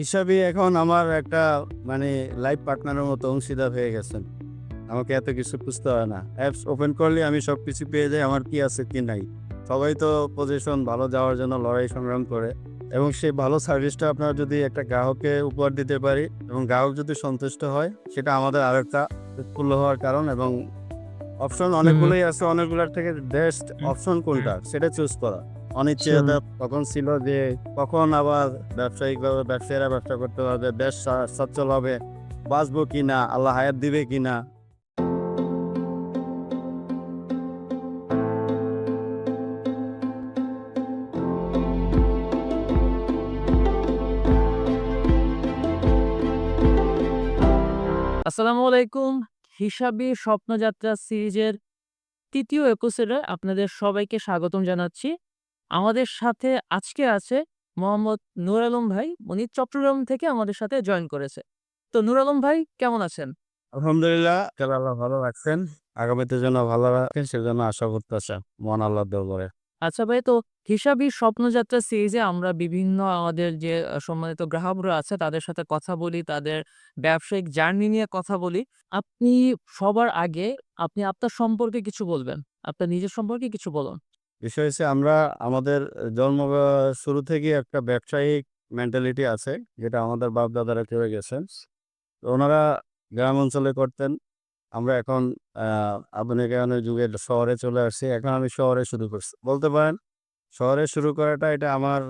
হিসাবে এখন আমার একটা মানে লাইফ পার্টনারের মতো অংশীদার হয়ে গেছেন। আমাকে এত কিছু বুঝতে হয় না। অ্যাপস ওপেন করলে আমি সব কিছু পেয়ে যাই আমার কি আছে কি নাই। সবাই তো পজিশন ভালো যাওয়ার জন্য লড়াই সংগ্রাম করে এবং সেই ভালো সার্ভিসটা আপনার যদি একটা গ্রাহককে উপহার দিতে পারি এবং গ্রাহক যদি সন্তুষ্ট হয় সেটা আমাদের আরেকটা উৎফুল্ল হওয়ার কারণ এবং অপশন অনেকগুলোই আছে অনেকগুলোর থেকে বেস্ট অপশন কোনটা? সেটা চুজ করা। অনিশ্চয়তা তখন ছিল যে কখন আবার ব্যবসায়িকভাবে ব্যবসায়ীরা ব্যবসা করতে পারবে বেশ সচ্ছল হবে বাঁচবো কিনা আল্লাহ হায়াত দিবে কিনা। আসসালামু আলাইকুম। হিসাবি স্বপ্নযাত্রা সিরিজের তৃতীয় এপিসোডে আপনাদের সবাইকে স্বাগতম জানাচ্ছি। আমাদের সাথে আজকে আছে মোহাম্মদ নূর আলম ভাই। উনি চট্টগ্রাম থেকে আমাদের সাথে জয়েন করেছে। তো নূর আলম ভাই কেমন আছেন? আলহামদুলিল্লাহ আল্লাহ ভালো রাখছেন। আগামীতে যেন ভালো রাখেন সেজন্য আশা করতেছে। মহান আল্লাহ আচ্ছা ভাই তো হিসাবি স্বপ্নযাত্রা সিরিজে আমরা বিভিন্ন আমাদের যে সম্মানিত গ্রাহকরা আছে তাদের সাথে কথা বলি তাদের ব্যবসায়িক জার্নি নিয়ে কথা বলি। আপনি সবার আগে আপনি আপনার সম্পর্কে কিছু বলবেন। আপনার নিজের সম্পর্কে কিছু বলুন। বিষয় হচ্ছে আমরা, আমাদের জন্ম শুরু থেকে একটা ব্যবসায়িক মেন্টালিটি আছে, যেটা আমাদের বাপ দাদারা করে গেছেন। তো ওনারা গ্রাম অঞ্চলে করতেন। আমরা এখন আধুনিকায়নের যুগে শহরে চলে আসছি। এখন আমি শহরে শুরু করছি। বলতে পারেন, শহরে শুরু করাটা এটা আমার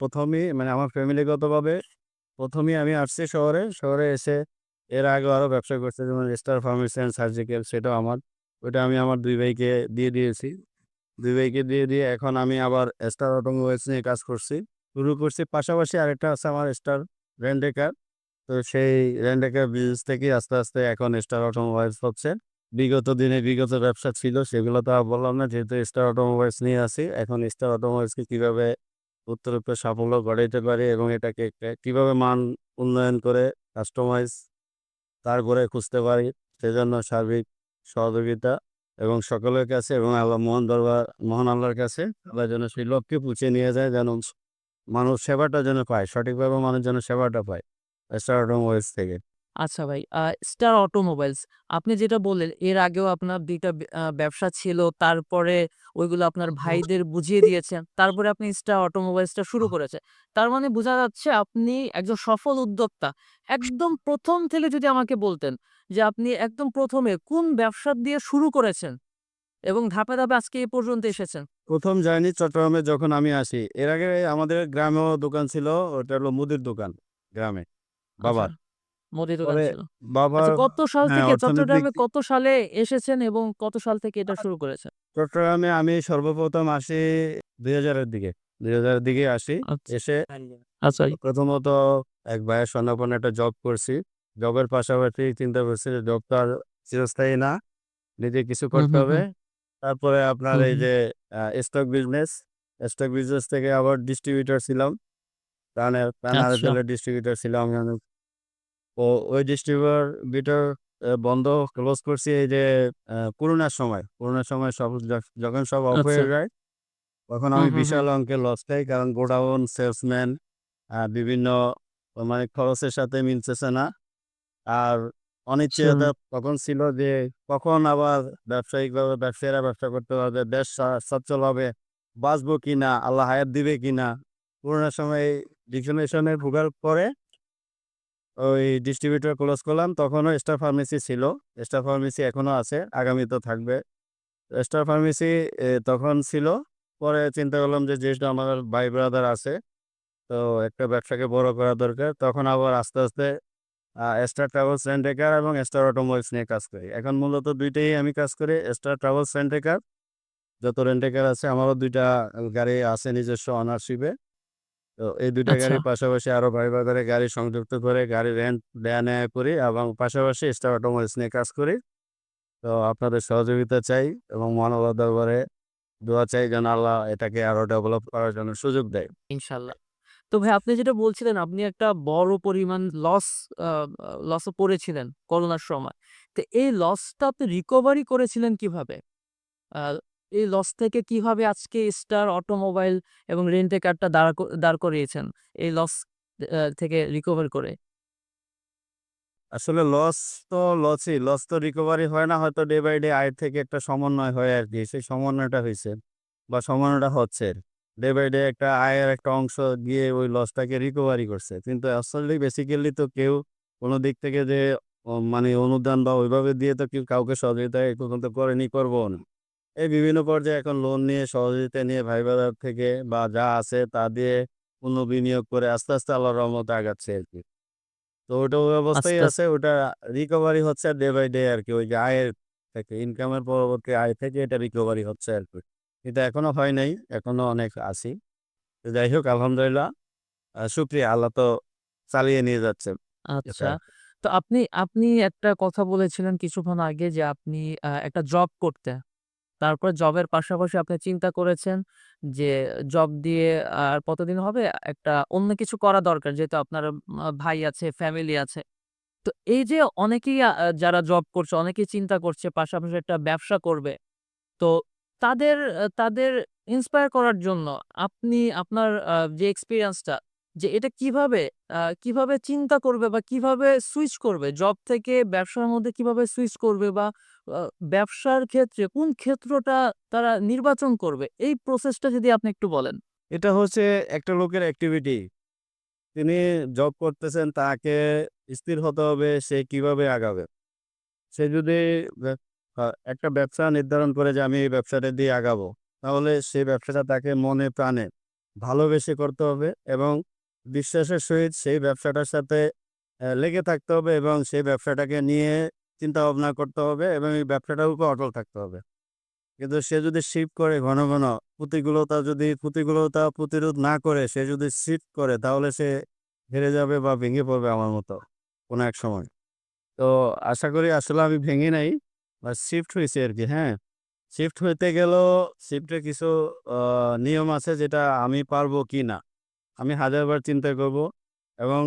প্রথমই মানে আমার ফ্যামিলিগতভাবে প্রথমেই আমি আসছি শহরে। শহরে এসে এর আগে আরও ব্যবসা করছে, যেমন স্টার ফার্মেসি অ্যান্ড সার্জিক্যাল সেটাও আমার। ওটা আমি আমার দুই ভাইকে দিয়ে দিয়েছি। দুই ভাইকে দিয়ে দিয়ে এখন আমি আবার স্টার অটোমোবাইলস নিয়ে কাজ করছি। শুরু করছি পাশাপাশি আরেকটা আছে আমার স্টার রেন্টেকার তো সেই রেন্টেকার বিজনেস থেকে আস্তে আস্তে এখন স্টার অটোমোবাইলস হচ্ছে। বিগত দিনে বিগত ব্যবসা ছিল, সেগুলো তো আর বললাম না। যেহেতু স্টার অটোমোবাইলস নিয়ে আসি এখন স্টার অটোমোবাইলসকে কীভাবে উত্তরোত্তর সাফল্য গড়াইতে পারে এবং এটাকে কীভাবে মান উন্নয়ন করে কাস্টমাইজ তারপরে খুঁজতে পারি, সেজন্য সার্বিক সহযোগিতা এবং সকলের কাছে এবং আল্লাহ মোহন দরবার, মোহন আল্লাহর কাছে আল্লাহ যেন সেই লক্ষ্যে পৌঁছে নিয়ে যায় যেন মানুষ সেবাটা যেন পায়, সঠিকভাবে মানুষ যেন সেবাটা পায়। স্টারডম ওয়েস থেকে। আচ্ছা ভাই স্টার অটোমোবাইলস। আপনি যেটা বললেন এর আগেও আপনার দুইটা বে- আহ, ব্যবসা ছিল তারপরে ওইগুলো আপনার ভাইদের বুঝিয়ে দিয়েছেন তারপরে আপনি স্টার অটোমোবাইলসটা শুরু করেছে তার মানে বোঝা যাচ্ছে আপনি একজন সফল উদ্যোক্তা। একদম প্রথম থেকে যদি আমাকে বলতেন যে আপনি একদম প্রথমে কোন ব্যবসা দিয়ে শুরু করেছেন? এবং ধাপে ধাপে আজকে এই পর্যন্ত এসেছেন। প্রথম জার্নি চট্টগ্রামে যখন আমি আসি এর আগে আমাদের গ্রামেও দোকান ছিল ওটা হলো মুদির দোকান গ্রামে বাবার। আচ্ছা, মুদি দোকান ছিল বাবার আচ্ছা কত সাল হ্যাঁ, থেকে চট্টগ্রামে কত সালে এসেছেন এবং কত সাল থেকে এটা শুরু করেছেন? চট্টগ্রামে আমি সর্বপ্রথম আসি দুই হাজারের দিকে। দুই হাজারের দিকে আসি আচ্ছা। এসে আচ্ছা। প্রথমত এক ভাইয়ের একটা জব করছি। জবের পাশাপাশি চিন্তা করছি যে জব তো আর চিরস্থায়ী না নিজে কিছু করতে হবে। তারপরে আপনার এই যে স্টক বিজনেস স্টক বিজনেস থেকে আবার ডিস্ট্রিবিউটর ছিলাম। প্রাণের প্রাণ। ডিস্ট্রিবিউটর ছিলাম। ওই ডিস্ট্রিবিউটর বন্ধ ক্লোজ করছি এই যে করোনার সময় করোনার সময় সব যখন সব অফ হয়ে আচ্ছা। যায় তখন আমি। বিশাল অঙ্কের লস খাই কারণ গোডাউন সেলসম্যান বিভিন্ন মানে খরচের সাথে মিলতেছে না আর অনিশ্চয়তা তখন ছিল যে কখন আবার ব্যবসায়িকভাবে ব্যবসায়ীরা ব্যবসা করতে পারবে বেশ সা- সচ্ছল হবে বাঁচবো কিনা আল্লাহ হায়াত দিবে কিনা করোনার সময় ডিফিনেশনে ভোগার পরে ওই ডিস্ট্রিবিউটর ক্লোজ করলাম, তখনও স্টার ফার্মেসি ছিল। স্টার ফার্মেসি এখনও আছে, আগামীতেও থাকবে। স্টার ফার্মেসি তখন ছিল। পরে চিন্তা করলাম যে যেহেতু আমার ভাই ব্রাদার আছে, তো একটা ব্যবসাকে বড় করা দরকার। তখন আবার আস্তে আস্তে Star Travels rent a car এবং স্টার অটোমোবাইলস নিয়ে কাজ করি। এখন মূলত দুইটাই আমি কাজ করি Star Travels rent a car যত রেন্টেকার আছে, আমারও দুইটা গাড়ি আছে নিজস্ব অনারশিপে তো এই দুইটা আচ্ছা। গাড়ির পাশাপাশি আরও ভাই করে গাড়ি সংযুক্ত করে গাড়ি রেন্ট দেয়া নেয়া করি এবং পাশাপাশি স্টার অটোমোবাইলস নিয়ে কাজ করি। তো আপনাদের সহযোগিতা চাই এবং মহানবর দরবারে দোয়া চাই যেন আল্লাহ এটাকে আরও ডেভেলপ করার জন্য সুযোগ দেয়। ইনশাল্লাহ। তো ভাই আপনি যেটা বলছিলেন আপনি একটা বড় পরিমাণ লস লসে পড়েছিলেন করোনার সময়। তো এই লসটা আপনি রিকভারি করেছিলেন কীভাবে? এই লস থেকে কীভাবে আজকে স্টার অটোমোবাইল এবং রেন্টে কারটা দাঁড় দাঁড় করিয়েছেন এই লস থেকে রিকভার করে? আসলে লস তো লসই। লস তো রিকভারি হয় না হয়তো ডে বাই ডে আয়ের থেকে একটা সমন্বয় হয় আরকি। সেই সমন্বয়টা হয়েছে বা সমন্বয়টা হচ্ছে। ডে বাই ডে একটা আয়ের একটা অংশ গিয়ে ওই লসটাকে রিকভারি করছে। কিন্তু আসলে বেসিক্যালি তো কেউ কোনো দিক থেকে যে মানে অনুদান বা ওইভাবে দিয়ে তো কেউ কাউকে সহযোগিতা এই পর্যন্ত করেনি, করব না। এই বিভিন্ন পর্যায়ে এখন লোন নিয়ে সহযোগিতা নিয়ে ভাই ব্রাদার থেকে বা যা আছে তা দিয়ে পুনর্বিনিয়োগ করে আস্তে, আস্তে আল্লাহর রহমতে আগাচ্ছি আরকি। তো ওটা ওই অবস্থায় আছে। ওটা রিকভারি হচ্ছে ডে বাই ডে আরকি। ওই যে আয়ের থেকে ইনকামের পরবর্তী আয় থেকে এটা রিকভারি হচ্ছে আরকি। কিন্তু এখনও হয় নাই। এখনও অনেক আছি। তো যাই হোক আলহামদুলিল্লাহ সুপ্রিয়া আল্লাহ তো চালিয়ে নিয়ে যাচ্ছেন। আচ্ছা। তো আপনি আপনি একটা কথা বলেছিলেন কিছুক্ষণ আগে যে আপনি একটা জব করতেন। তারপর জবের পাশাপাশি আপনি চিন্তা করেছেন যে জব দিয়ে আর কতদিন হবে? একটা অন্য কিছু করা দরকার। যেহেতু আপনার ভাই আছে, ফ্যামিলি আছে। তো এই যে অনেকেই যারা জব করছে, অনেকেই চিন্তা করছে পাশাপাশি একটা ব্যবসা করবে। তো তাদের তাদের ইন্সপায়ার করার জন্য আপনি আপনার যে এক্সপেরিয়েন্সটা যে এটা কীভাবে কীভাবে চিন্তা করবে বা কীভাবে সুইচ করবে? জব থেকে ব্যবসার মধ্যে কীভাবে সুইচ করবে বা ব্যবসার ক্ষেত্রে কোন ক্ষেত্রটা তারা নির্বাচন করবে? এই প্রসেসটা যদি আপনি একটু বলেন। এটা হচ্ছে একটা লোকের অ্যাক্টিভিটি। তিনি জব করতেছেন, তাকে স্থির হতে হবে, সে কীভাবে আগাবে। সে যদি একটা ব্যবসা নির্ধারণ করে যে আমি এই ব্যবসাটা দিয়ে আগাবো। তাহলে সেই ব্যবসাটা তাকে মনে প্রাণে ভালোবেসে করতে হবে এবং বিশ্বাসের সহিত সেই ব্যবসাটার সাথে লেগে থাকতে হবে এবং সেই ব্যবসাটাকে নিয়ে চিন্তাভাবনা করতে হবে এবং এই ব্যবসাটার উপর অটল থাকতে হবে। কিন্তু সে যদি শিফট করে ঘন, ঘন প্রতিকূলতা যদি প্রতিকূলতা প্রতিরোধ না করে সে যদি শিফট করে তাহলে সে হেরে যাবে বা ভেঙে পড়বে আমার মতো কোনো এক সময়। তো আশা করি আসলে আমি ভেঙে নাই বা শিফট হয়েছে আর কি হ্যাঁ? শিফট হইতে গেলেও শিফটের কিছু নিয়ম আছে যেটা আমি পারব কিনা। আমি হাজারবার চিন্তা করব এবং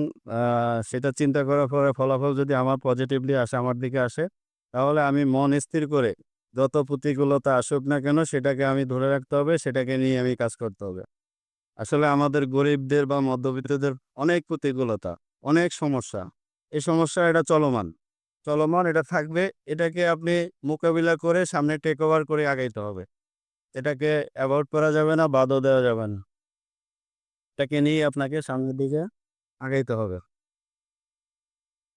সেটা চিন্তা করার পরে ফলাফল যদি আমার পজিটিভলি আসে, আমার দিকে আসে, তাহলে আমি মন স্থির করে যত প্রতিকূলতা আসুক না কেন সেটাকে আমি ধরে রাখতে হবে, সেটাকে নিয়ে আমি কাজ করতে হবে। আসলে আমাদের গরিবদের বা মধ্যবিত্তদের অনেক প্রতিকূলতা, অনেক সমস্যা। এই সমস্যা এটা চলমান। চলমান এটা থাকবে। এটাকে আপনি মোকাবিলা করে সামনে টেক ওভার করে আগাইতে হবে। এটাকে এভয়েড করা যাবে না, বাদও দেওয়া যাবে না। এটাকে নিয়ে আপনাকে সামনের দিকে আগাইতে হবে।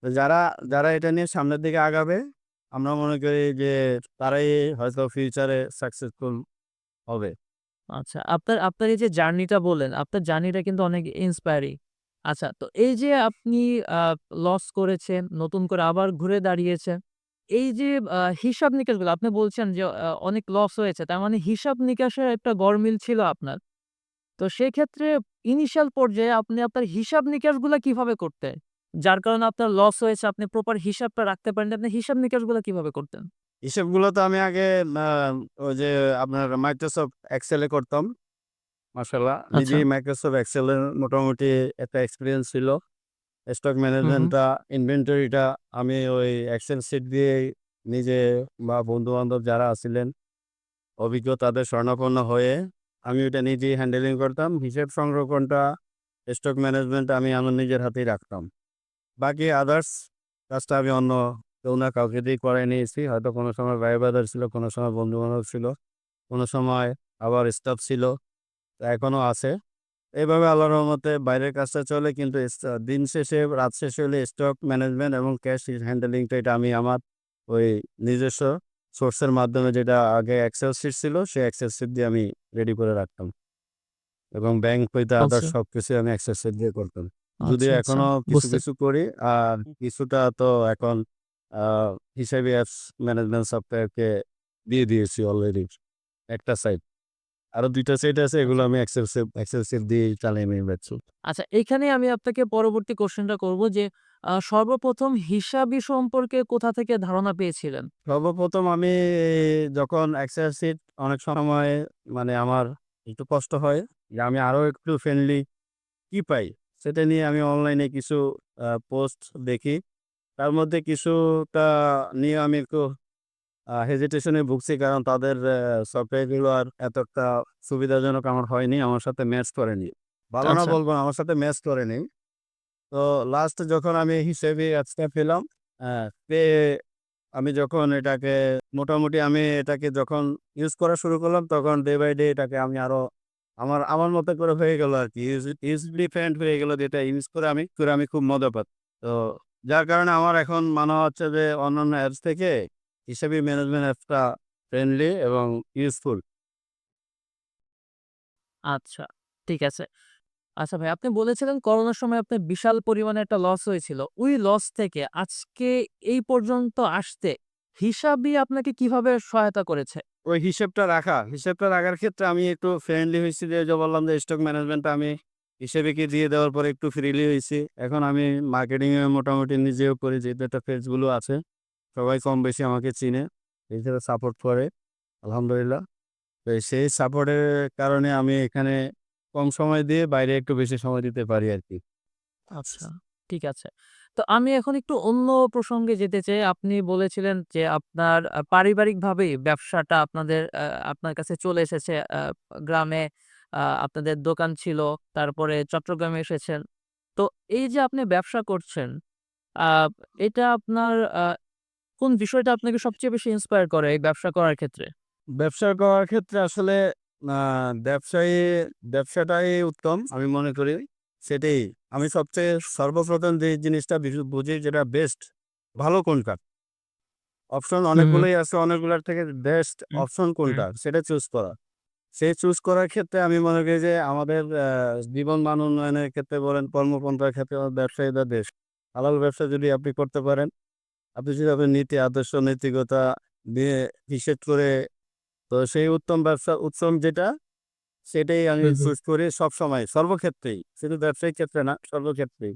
তো যারা, যারা এটা নিয়ে সামনের দিকে আগাবে, আমরা মনে করি যে তারাই হয়তো ফিউচারে সাকসেসফুল হবে। আচ্ছা, আপনার আপনার এই যে জার্নিটা বললেন, আপনার জার্নিটা কিন্তু অনেক ইন্সপায়ারিং। আচ্ছা, তো এই যে আপনি লস করেছেন, নতুন করে আবার ঘুরে দাঁড়িয়েছেন। এই যে হিসাব-নিকাশগুলো আপনি বলছেন যে অনেক লস হয়েছে। তার মানে হিসাব-নিকাশের একটা গরমিল ছিল আপনার। তো সেক্ষেত্রে ইনিশিয়াল পর্যায়ে আপনি আপনার হিসাব-নিকাশগুলা কীভাবে করতেন? যার কারণে আপনার লস হয়েছে, আপনি প্রপার হিসাবটা রাখতে পারেননি। আপনি হিসাব-নিকাশগুলা কীভাবে করতেন? হিসেবগুলো তো আমি আগে ওই যে আপনার Microsoft Excel এ করতাম। মাশাআল্লাহ। আচ্ছা। নিজেই Microsoft Excel মোটামুটি একটা এক্সপিরিয়েন্স ছিল। স্টক। ম্যানেজমেন্টটা, ইনভেন্টরিটা আমি ওই এক্সেল শিট দিয়ে নিজে বা বন্ধু-বান্ধব যারা আছিলেন, অভিজ্ঞ তাদের স্বর্ণাপন্ন হয়ে আমি ওইটা নিজেই হ্যান্ডেলিং করতাম। হিসেব সংরক্ষণটা, স্টক ম্যানেজমেন্ট আমি আমার নিজের হাতেই রাখতাম। বাকি আদার্স কাজটা আমি অন্য কেউ না কাউকে দিয়ে করায় নিয়েছি। হয়তো কোনো সময় ভাই ব্রাদার ছিল, কোনো সময় বন্ধু-বান্ধব ছিল, কোনো সময় আবার স্টাফ ছিল, এখনও আছে। এভাবে আল্লাহর রহমতে বাইরের কাজটা চলে কিন্তু দিন শেষে রাত শেষে হলে স্টক ম্যানেজমেন্ট এবং ক্যাশ হ্যান্ডেলিংটা এটা আমি আমার ওই নিজস্ব সোর্সের মাধ্যমে যেটা আগে এক্সেল শিট ছিল, সেই এক্সেল শিট দিয়ে আমি রেডি করে রাখতাম। এবং ব্যাংক হইতে আদার্স আচ্ছা। সবকিছুই আমি এক্সেল শিট দিয়ে করতাম। যদিও আচ্ছা, আচ্ছা। এখনও কিছু, কিছু করি। আর কিছুটা তো এখন হিসাবি অ্যাপস ম্যানেজমেন্ট সফটওয়্যারকে দিয়ে দিয়েছি অলরেডি। একটা সাইট। আরও ২ টা সাইট আছে এগুলো। আমি এক্সেল এক্সেল শিট দিয়েই চালিয়ে নিয়ে। আচ্ছা, এখানেই আমি আপনাকে পরবর্তী কোশ্চেনটা করব যে সর্বপ্রথম হিসাবি সম্পর্কে কোথা থেকে ধারণা পেয়েছিলেন? সর্বপ্রথম আমি যখন এক্সেল শিট অনেক সময় মানে আমার একটু কষ্ট হয় যে আমি আরও একটু ফ্রেন্ডলি কি পাই? সেটা নিয়ে আমি অনলাইনে কিছু পোস্ট দেখি। তার মধ্যে কিছুটা নিয়ে আমি একটু হেজিটেশনে ভুগছি কারণ তাদের সফটওয়্যারগুলো আর এতটা সুবিধাজনক আমার হয়নি। আমার সাথে ম্যাচ করেনি। ভালো না আচ্ছা। বলব আমার সাথে ম্যাচ করেনি। তো লাস্ট যখন আমি হিসেবে আজকে পেলাম আমি যখন এটাকে মোটামুটি আমি এটাকে যখন ইউজ করা শুরু করলাম তখন ডে বাই ডে এটাকে আমি আরও আমার আমার মতো করে হয়ে গেল আর কি। ইউজলি ফ্রেন্ড হয়ে গেল যেটা ইউজ করে আমি করে আমি খুব মজা পাই। তো যার কারণে আমার এখন মনে হচ্ছে যে অন্যান্য অ্যাপস থেকে হিসেবে ম্যানেজমেন্ট অ্যাপসটা ফ্রেন্ডলি এবং ইউজফুল আচ্ছা, ঠিক আছে। আচ্ছা ভাই, আপনি বলেছিলেন করোনার সময় আপনার বিশাল পরিমাণে একটা লস হয়েছিল। ওই লস থেকে আজকে এই পর্যন্ত আসতে হিসাবই আপনাকে কীভাবে সহায়তা করেছে? ওই হিসেবটা রাখা, হিসেবটা রাখার ক্ষেত্রে আমি একটু ফ্রেন্ডলি হয়েছি যে যে বললাম যে স্টক ম্যানেজমেন্টটা আমি হিসেবেকে দিয়ে দেওয়ার পরে একটু ফ্রিলি হয়েছি এখন আমি মার্কেটিংয়ে মোটামুটি নিজেও করি, যেহেতু একটা পেজগুলো আছে, সবাই কম বেশি আমাকে চিনে হিসেবে সাপোর্ট করে, আলহামদুলিল্লাহ তো সেই সাপোর্টের কারণে আমি এখানে কম সময় দিয়ে বাইরে একটু বেশি সময় দিতে পারি আর কি আচ্ছা, ঠিক আছে। তো আমি এখন একটু অন্য প্রসঙ্গে যেতে চাই। আপনি বলেছিলেন যে আপনার আ পারিবারিকভাবেই ব্যবসাটা আপনাদের আ আপনার কাছে চলে এসেছে। আ গ্রামে আ আপনাদের দোকান ছিল। তারপরে চট্টগ্রামে এসেছেন। তো এই যে আপনি ব্যবসা করছেন, আ এটা আপনার আ কোন বিষয়টা আপনাকে সবচেয়ে বেশি ইন্সপায়ার করে এই ব্যবসা করার ক্ষেত্রে? ব্যবসা করার ক্ষেত্রে আসলে ব্যবসায়ী ব্যবসাটাই উত্তম আমি মনে করি। সেটাই আমি সবচেয়ে সর্বপ্রথম যে জিনিসটা বুঝি যেটা বেস্ট ভালো কোনটা? অপশন। অনেকগুলোই আছে অনেকগুলোর থেকে বেস্ট অপশন কোনটা? সেটা চুজ করা। সেই চুজ করার ক্ষেত্রে আমি মনে করি যে আমাদের জীবন মান উন্নয়নের ক্ষেত্রে বলেন, কর্মপন্থার ক্ষেত্রে ব্যবসায়ীরা বেস্ট। হালাল ব্যবসা যদি আপনি করতে পারেন, আপনি যদি আপনার নীতি, আদর্শ, নৈতিকতা দিয়ে হিসেব করে তো সেই উত্তম ব্যবসা উত্তম যেটা সেটাই আমি। চুজ করি সবসময় সর্বক্ষেত্রেই। শুধু ব্যবসায়িক ক্ষেত্রে না, সর্বক্ষেত্রেই।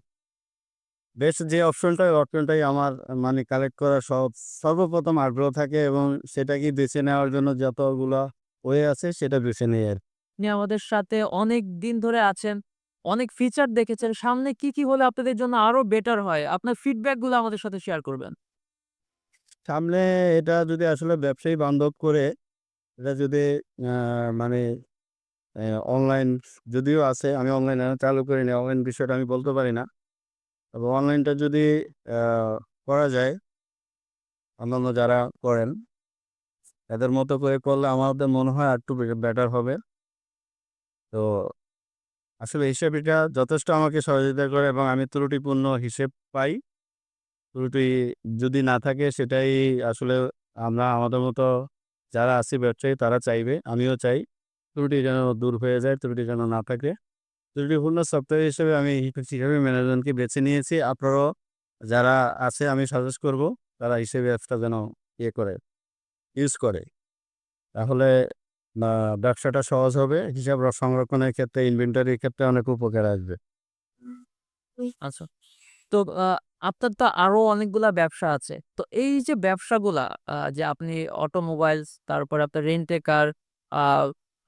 বেস্ট যে অপশনটা অপশনটাই আমার মানে কালেক্ট করার সব সর্বপ্রথম আগ্রহ থাকে এবং সেটাকেই বেছে নেওয়ার জন্য যতগুলা ওয়ে আছে সেটা বেছে নেই আর আপনি আমাদের সাথে অনেক দিন ধরে আছেন। অনেক ফিচার দেখেছেন। সামনে কি, কি হলে আপনাদের জন্য আরও বেটার হয়? আপনার ফিডব্যাকগুলো আমাদের সাথে শেয়ার করবেন। সামনে এটা যদি আসলে ব্যবসায়ী বান্ধব করে এটা যদি মানে অনলাইন যদিও আছে, আমি অনলাইন চালু করিনি। অনলাইন বিষয়টা আমি বলতে পারি না। তবে অনলাইনটা যদি করা যায়, অন্যান্য যারা করেন এদের মতো করে করলে আমাদের মনে হয় আর একটু বেটার হবে। তো, আসলে হিসেবিটা যথেষ্ট আমাকে সহযোগিতা করে এবং আমি ত্রুটিপূর্ণ হিসেব পাই। ত্রুটি যদি না থাকে, সেটাই আসলে আমরা আমাদের মতো যারা আছি ব্যবসায়ী তারা চাইবে। আমিও চাই ত্রুটি যেন দূর হয়ে যায়, ত্রুটি যেন না থাকে। ত্রুটিপূর্ণ সফটওয়্যার হিসেবে আমি হিসাবে ম্যানেজমেন্টকে বেছে নিয়েছি। আপনারাও যারা আছে আমি সাজেস্ট করব তারা হিসেবে অ্যাপসটা যেন ইয়ে করে, ইউজ করে। তাহলে ব্যবসাটা সহজ হবে। হিসাব সংরক্ষণের ক্ষেত্রে ইনভেন্টারির ক্ষেত্রে অনেক উপকার আসবে। আচ্ছা। তো আপনার তো আরও অনেকগুলা ব্যবসা আছে। তো এই যে ব্যবসাগুলা যে আপনি অটোমোবাইলস, তারপরে আপনার রেন্ট কার,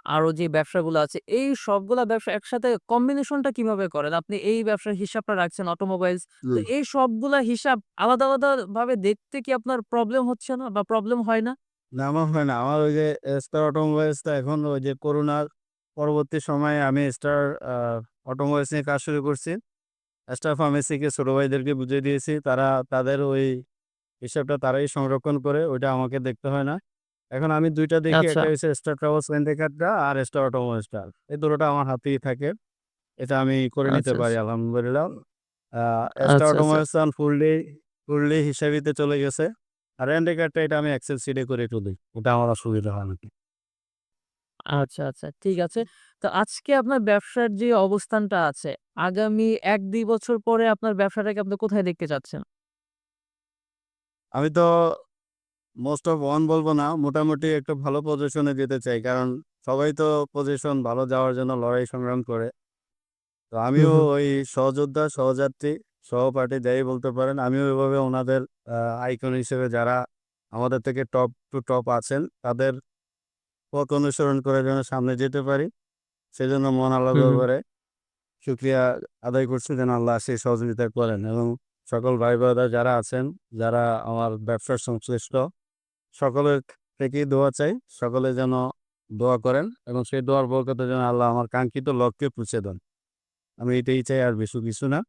আরও যে ব্যবসাগুলো আছে, এই সবগুলা ব্যবসা একসাথে কম্বিনেশনটা কীভাবে করেন? আপনি এই ব্যবসার হিসাবটা রাখছেন অটোমোবাইলস। তো হুম। এই সবগুলা হিসাব আলাদা, আলাদা ভাবে দেখতে কি আপনার প্রবলেম হচ্ছে না বা প্রবলেম হয় না? না আমার হয় না। আমার ওই যে স্টার অটোমোবাইলসটা এখন ওই যে করোনার পরবর্তী সময়ে আমি স্টার অটোমোবাইলস নিয়ে কাজ শুরু করছি। স্টার ফার্মেসিকে ছোট ভাইদেরকে বুঝিয়ে দিয়েছি। তারা তাদের ওই হিসাবটা তারাই সংরক্ষণ করে। ওইটা আমাকে দেখতে হয় না। এখন আমি ২ টা দেখি। আচ্ছা। একটা হইছে স্টার ট্রাভেলস রেন্ট এ কারটা আর স্টার অটোমোবাইলসটা। এই দুটোটা আমার হাতেই থাকে। এটা আমি করে নিতে আচ্ছা, পারি আচ্ছা। আলহামদুলিল্লাহ। আ স্টার আচ্ছা, আচ্ছা। অটোমোবাইলস এখন ফুললি ফুললি হিসাবিতে চলে গেছে। আর রেন্ট এ এটা আমি এক্সেল শিটে করে তুলি। ওটা আমার অসুবিধা হয় না। আচ্ছা, আচ্ছা। ঠিক আছে। তো আজকে আপনার ব্যবসার যে অবস্থানটা আছে, আগামী ১-২ বছর পরে আপনার ব্যবসাটাকে আপনি কোথায় দেখতে চাচ্ছেন? আমি তো মোস্ট অফ ওয়ান বলব না। মোটামুটি একটা ভালো পজিশনে যেতে চাই। কারণ সবাই তো পজিশন ভালো যাওয়ার জন্য লড়াই সংগ্রাম করে। তো আমিও। ওই সহযোদ্ধা, সহযাত্রী, সহপাঠী যাই বলতে পারেন। আমিও এভাবে ওনাদের আ আইকন হিসেবে যারা আমাদের থেকে টপ টু টপ আছেন তাদের পথ অনুসরণ করে যেন সামনে যেতে পারি। সেজন্য হুম, হুম। দরবারে শুকরিয়া আদায় করছি যেন আল্লাহ সেই সহযোগিতা করেন এবং সকল ভাই ব্রাদার যারা আছেন, যারা আমার ব্যবসার সংশ্লিষ্ট সকলের থেকেই দোয়া চাই। সকলে যেন দোয়া করেন এবং সেই দোয়ার বরকতে যেন আল্লাহ আমার কাঙ্ক্ষিত লক্ষ্যে পৌঁছে দেন। আমি এটাই চাই আর বেশি কিছু না।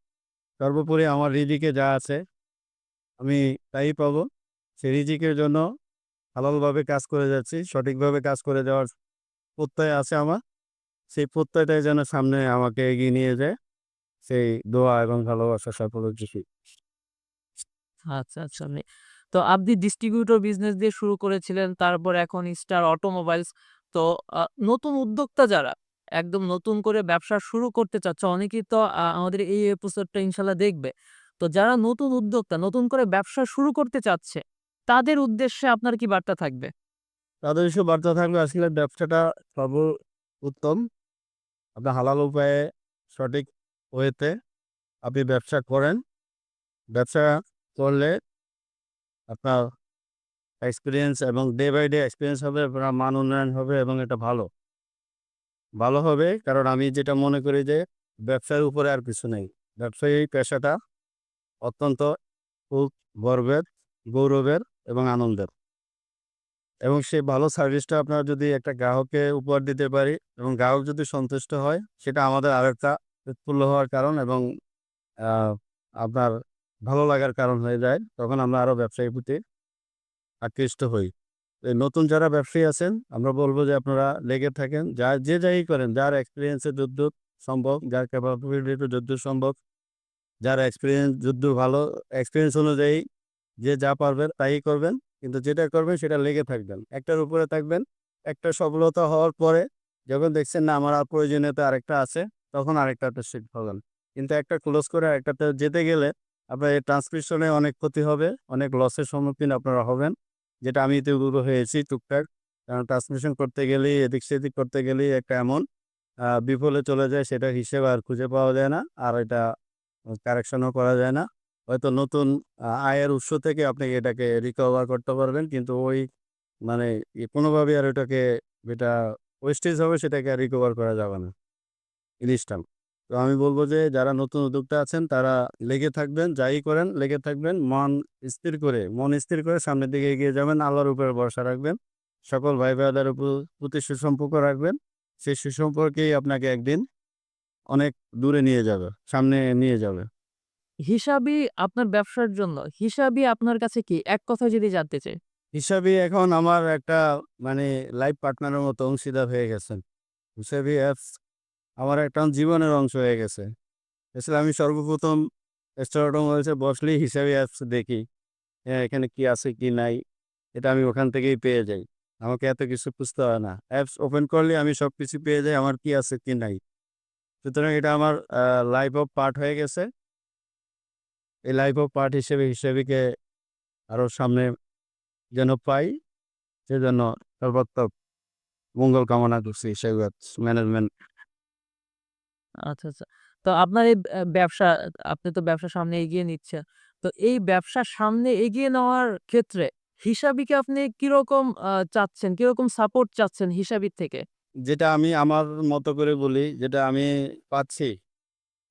সর্বোপরি আমার রিজিকে যা আছে আমি তাই পাবো সেই রিজিকের জন্য হালালভাবে কাজ করে যাচ্ছি সঠিকভাবে কাজ করে যাওয়ার প্রত্যয় আছে আমার সেই প্রত্যয়টাই যেন সামনে আমাকে এগিয়ে নিয়ে যায় সেই দোয়া এবং ভালোবাসা সকল কিছু আচ্ছা, আচ্ছা। তো আপনি ডিস্ট্রিবিউটর বিজনেস দিয়ে শুরু করেছিলেন। তারপর এখন স্টার অটোমোবাইলস। তো নতুন উদ্যোক্তা যারা একদম নতুন করে ব্যবসা শুরু করতে চাচ্ছে, অনেকেই তো আমাদের এই এপিসোডটা ইনশাআল্লাহ দেখবে। তো যারা নতুন উদ্যোক্তা, নতুন করে ব্যবসা শুরু করতে চাচ্ছে, তাদের উদ্দেশ্যে আপনার কি বার্তা থাকবে? তাদের এসব বার্তা থাকবে আসলে ব্যবসাটা সর্ব উত্তম। আপনি হালাল উপায়ে সঠিক ওয়েতে আপনি ব্যবসা করেন। ব্যবসা করলে আপনার এক্সপিরিয়েন্স এবং ডে বাই ডে এক্সপিরিয়েন্স হবে, আপনার মান উন্নয়ন হবে এবং এটা ভালো। ভালো হবে কারণ আমি যেটা মনে করি যে ব্যবসার উপরে আর কিছু নেই। ব্যবসায়ী পেশাটা অত্যন্ত খুব গর্বের, গৌরবের এবং আনন্দের। এবং সেই ভালো সার্ভিসটা আপনার যদি একটা গ্রাহককে উপহার দিতে পারি এবং গ্রাহক যদি সন্তুষ্ট হয়, সেটা আমাদের আরেকটা উৎফুল্ল হওয়ার কারণ এবং আপনার ভালো লাগার কারণ হয়ে যায়। তখন আমরা আরও ব্যবসায়ীর প্রতি আকৃষ্ট হই। নতুন যারা ব্যবসায়ী আছেন, আমরা বলব যে আপনারা লেগে থাকেন। যা যে যাই করেন, যার এক্সপিরিয়েন্সে যদ্দূর সম্ভব, যার ক্যাপাবিলিটি যদ্দূর সম্ভব, যার এক্সপিরিয়েন্স যদ্দূর ভালো, এক্সপিরিয়েন্স অনুযায়ী যে যা পারবেন তাই করবেন। কিন্তু যেটা করবেন সেটা লেগে থাকবেন। একটার উপরে থাকবেন। একটা সফলতা হওয়ার পরে যখন দেখছেন না আমার আর প্রয়োজনীয়তা আরেকটা আছে, তখন আরেকটাতে শিফট হবেন। কিন্তু একটা ক্লোজ করে আরেকটাতে যেতে গেলে আপনার এই ট্রান্সমিশনে অনেক ক্ষতি হবে, অনেক লসের সম্মুখীন আপনারা হবেন। যেটা আমি ইতিপূর্বে হয়েছি টুকটাক। কারণ ট্রান্সমিশন করতে গেলেই এদিক সেদিক করতে গেলেই একটা এমন বিফলে চলে যায় সেটা হিসেবে আর খুঁজে পাওয়া যায় না। আর এটা কারেকশনও করা যায় না। হয়তো নতুন আয়ের উৎস থেকে আপনি এটাকে রিকভার করতে পারবেন। কিন্তু ওই মানে ই কোনোভাবেই আর ওটাকে যেটা ওয়েস্টেজ হবে সেটাকে আর রিকভার করা যাবে না। ইনস্ট্যান্ট। তো আমি বলব যে যারা নতুন উদ্যোক্তা আছেন তারা লেগে থাকবেন, যাই করেন লেগে থাকবেন। মন স্থির করে, মন স্থির করে সামনের দিকে এগিয়ে যাবেন। আল্লাহর উপরে ভরসা রাখবেন। সকল ভাই ব্রাদার উপর প্রতি সুসম্পর্ক রাখবেন। সেই সুসম্পর্কেই আপনাকে একদিন অনেক দূরে নিয়ে যাবে, সামনে নিয়ে যাবে। হিসাবই আপনার ব্যবসার জন্য, হিসাবই আপনার কাছে কি? এক কথায় যদি জানতে চাই। হিসাবি এখন আমার একটা মানে লাইফ পার্টনারের মতো অংশীদার হয়ে গেছেন। হিসাবি অ্যাপস আমার একটা জীবনের অংশ হয়ে গেছে। আসলে আমি সর্বপ্রথম স্টার হয়েছে বসলেই হিসাবি অ্যাপস দেখি। হ্যাঁ, এখানে কি আছে কি নাই, এটা আমি ওখান থেকেই পেয়ে যাই। আমাকে এত কিছু বুঝতে হয় না। অ্যাপস ওপেন করলে আমি সব কিছু পেয়ে যাই আমার কি আছে কি নাই। সুতরাং এটা আমার লাইফ অফ পার্ট হয়ে গেছে। এই লাইফ অফ পার্ট হিসেবে হিসাবিকে আরও সামনে যেন পাই, সেজন্য সর্বাত্মক মঙ্গল কামনা করছি অ্যাপস ম্যানেজমেন্ট। আচ্ছা, আচ্ছা। তো আপনার এই ব্যবসা আপনি তো ব্যবসা সামনে এগিয়ে নিচ্ছেন। তো এই ব্যবসা সামনে এগিয়ে নেওয়ার ক্ষেত্রে হিসাবিকে আপনি কীরকম চাচ্ছেন? কীরকম সাপোর্ট চাচ্ছেন হিসাবির থেকে? যেটা আমি আমার মতো করে বলি, যেটা আমি পাচ্ছি,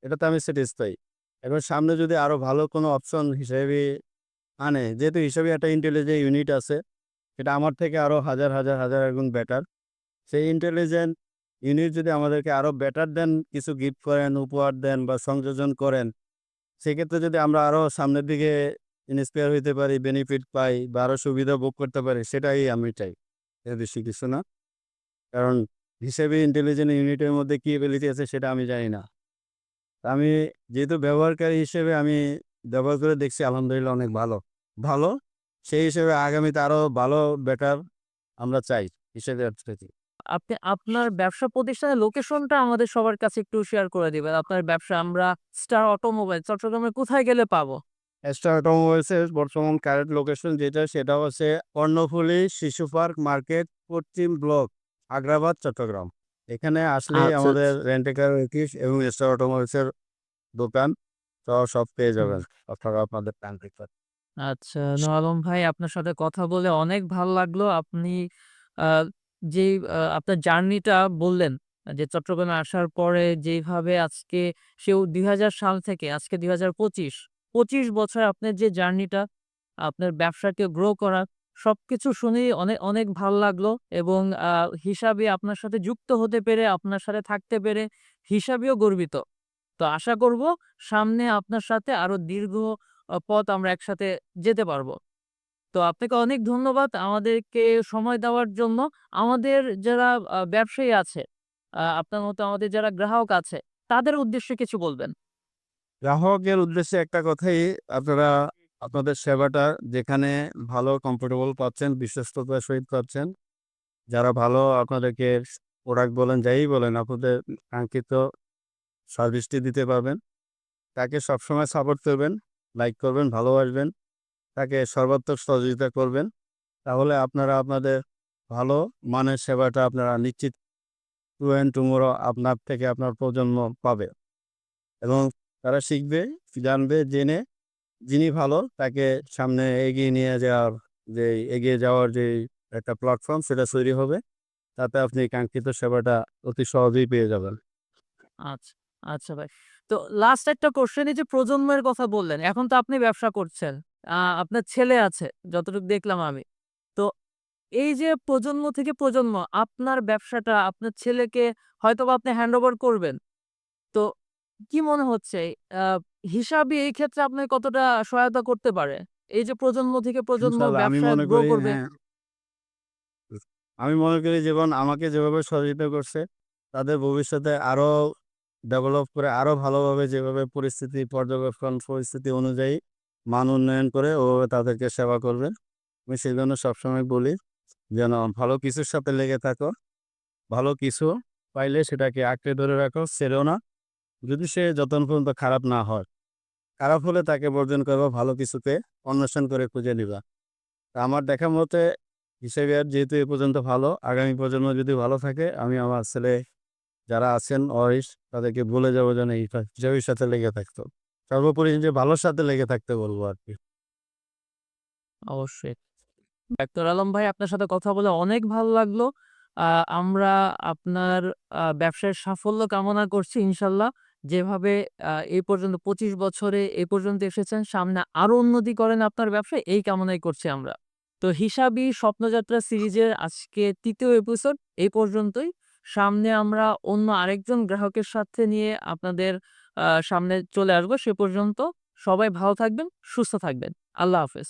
এটাতে আমি স্যাটিসফাই। এবার সামনে যদি আরও ভালো কোনো অপশন হিসেবে আনে, যেহেতু হিসাবি একটা ইন্টেলিজেন্ট ইউনিট আছে, সেটা আমার থেকে আরও হাজার, হাজার, হাজার গুণ বেটার। সেই ইন্টেলিজেন্ট ইউনিট যদি আমাদেরকে আরও বেটার দেন কিছু গিফট করেন, উপহার দেন বা সংযোজন করেন, সেক্ষেত্রে যদি আমরা আরও সামনের দিকে ইন্সপায়ার হইতে পারি, বেনিফিট পাই বা আরও সুবিধা ভোগ করতে পারি, সেটাই আমি চাই। এর বেশি কিছু না। কারণ হিসেবে ইন্টেলিজেন্ট ইউনিটের মধ্যে কী এবিলিটি আছে সেটা আমি জানি না। আমি যেহেতু ব্যবহারকারী হিসেবে আমি ব্যবহার করে দেখছি আলহামদুলিল্লাহ অনেক ভালো। ভালো, সেই হিসেবে আগামীতে আরও ভালো বেটার আমরা চাই হিসাবি। আপনি আপনার ব্যবসা প্রতিষ্ঠানের লোকেশনটা আমাদের সবার কাছে একটু শেয়ার করে দিবেন। আপনার ব্যবসা আমরা স্টার অটোমোবাইল চট্টগ্রামে কোথায় গেলে পাবো? স্টার অটোমোবাইলসের বর্তমান কারেন্ট লোকেশন যেটা সেটা হচ্ছে কর্ণফুলী শিশু পার্ক মার্কেট পশ্চিম ব্লক, আগ্রাবাদ, চট্টগ্রাম। এখানে আসলে আচ্ছা, আমাদের আচ্ছা। রেন্ট এ কার অফিস এবং স্টার অটোমোবাইলসের দোকান সহ সব পেয়ে হুম। যাবেন। আপনারা আপনাদের প্ল্যান। আচ্ছা, আলম ভাই আপনার সাথে কথা বলে অনেক ভালো লাগল। আপনি আ যেই আ আপনার জার্নিটা বললেন যে চট্টগ্রামে আসার পরে যেইভাবে আজকে সেও ২০০০ সাল থেকে আজকে ২০২৫, ২৫ বছর আপনার যে জার্নিটা, আপনার ব্যবসাকে গ্রো করা, সবকিছু শুনেই অনেক, অনেক ভালো লাগল এবং হিসাবে আপনার সাথে যুক্ত হতে পেরে, আপনার সাথে থাকতে পেরে হিসাবেও গর্বিত। তো আশা করব সামনে আপনার সাথে আরও দীর্ঘ পথ আমরা একসাথে যেতে পারব। তো আপনাকে অনেক ধন্যবাদ আমাদেরকে সময় দেওয়ার জন্য। আমাদের যারা ব্যবসায়ী আছে, আপনার মতো আমাদের যারা গ্রাহক আছে, তাদের উদ্দেশ্যে কিছু বলবেন। গ্রাহকের উদ্দেশ্যে একটা কথাই আপনারা আপনাদের সেবাটা যেখানে ভালো কমফোর্টেবল পাচ্ছেন, বিশ্বস্ততার সহিত পাচ্ছেন, যারা ভালো আপনাদেরকে প্রোডাক্ট বলেন, যাই বলেন আপনাদের কাঙ্ক্ষিত সার্ভিসটি দিতে পারবেন। তাকে সবসময় সাপোর্ট করবেন, লাইক করবেন, ভালোবাসবেন। তাকে সর্বাত্মক সহযোগিতা করবেন। তাহলে আপনারা আপনাদের ভালো মানের সেবাটা আপনারা নিশ্চিত টু অ্যান্ড টুমরো আপনার থেকে আপনার প্রজন্ম পাবে। এবং তারা শিখবে, জানবে, জেনে যিনি ভালো তাকে সামনে এগিয়ে নিয়ে যাওয়ার যে এগিয়ে যাওয়ার যে একটা প্ল্যাটফর্ম সেটা তৈরি হবে। তাতে আপনি কাঙ্ক্ষিত সেবাটা অতি সহজেই পেয়ে যাবেন। আচ্ছা, আচ্ছা ভাই। তো লাস্ট একটা কোশ্চেন এই যে প্রজন্মের কথা বললেন, এখন তো আপনি ব্যবসা করছেন। আপনার ছেলে আছে যতটুকু দেখলাম আমি। তো এই যে প্রজন্ম থেকে প্রজন্ম আপনার ব্যবসাটা আপনার ছেলেকে হয়তোবা আপনি হ্যান্ডওভার করবেন। তো কি মনে হচ্ছে হিসাবে এই ক্ষেত্রে আপনাকে কতটা সহায়তা করতে পারে? এই যে প্রজন্ম থেকে প্রজন্ম ইনশাআল্লাহ আমি ব্যবসায় মনে গ্রো করি করবে? হ্যাঁ। আমি মনে করি যেমন আমাকে যেভাবে সহযোগিতা করছে, তাদের ভবিষ্যতে আরও ডেভেলপ করে আরও ভালোভাবে যেভাবে পরিস্থিতি পর্যবেক্ষণ পরিস্থিতি অনুযায়ী মান উন্নয়ন করে ওভাবে তাদেরকে সেবা করবে। আমি সেই জন্য সবসময় বলি যেন ভালো কিছুর সাথে লেগে থাকো। ভালো কিছু পাইলে সেটাকে আঁকড়ে ধরে রাখো, ছেড়েও না। যদি সে যতক্ষণ পর্যন্ত খারাপ না হয়। খারাপ হলে তাকে বর্জন করবা, ভালো কিছুতে অন্বেষণ করে খুঁজে নিবা। তা আমার দেখা মতে হিসেবে আর যেহেতু এ পর্যন্ত ভালো, আগামী প্রজন্ম যদি ভালো থাকে আমি আমার ছেলে যারা আছেন অরিস তাদেরকে বলে যাব যেন এই হিসাবের সাথে লেগে থাকতো। সর্বোপরি যে ভালোর সাথে লেগে থাকতে বলব আর কি অবশ্যই। ডাক্তার আলম ভাই আপনার সাথে কথা বলে অনেক ভালো লাগল। আমরা আপনার আ ব্যবসার সাফল্য কামনা করছি ইনশাআল্লাহ। যেভাবে আ এই পর্যন্ত ২৫ বছরে এ পর্যন্ত এসেছেন সামনে আরও উন্নতি করেন আপনার ব্যবসায় এই কামনাই করছি আমরা। তো হিসাবি স্বপ্নযাত্রা সিরিজের আজকে তৃতীয় এপিসোড এই পর্যন্তই। সামনে আমরা অন্য আরেকজন গ্রাহকের সাথে নিয়ে আপনাদের সামনে চলে আসব। সে পর্যন্ত সবাই ভালো থাকবেন, সুস্থ থাকবেন। আল্লাহ হাফেজ।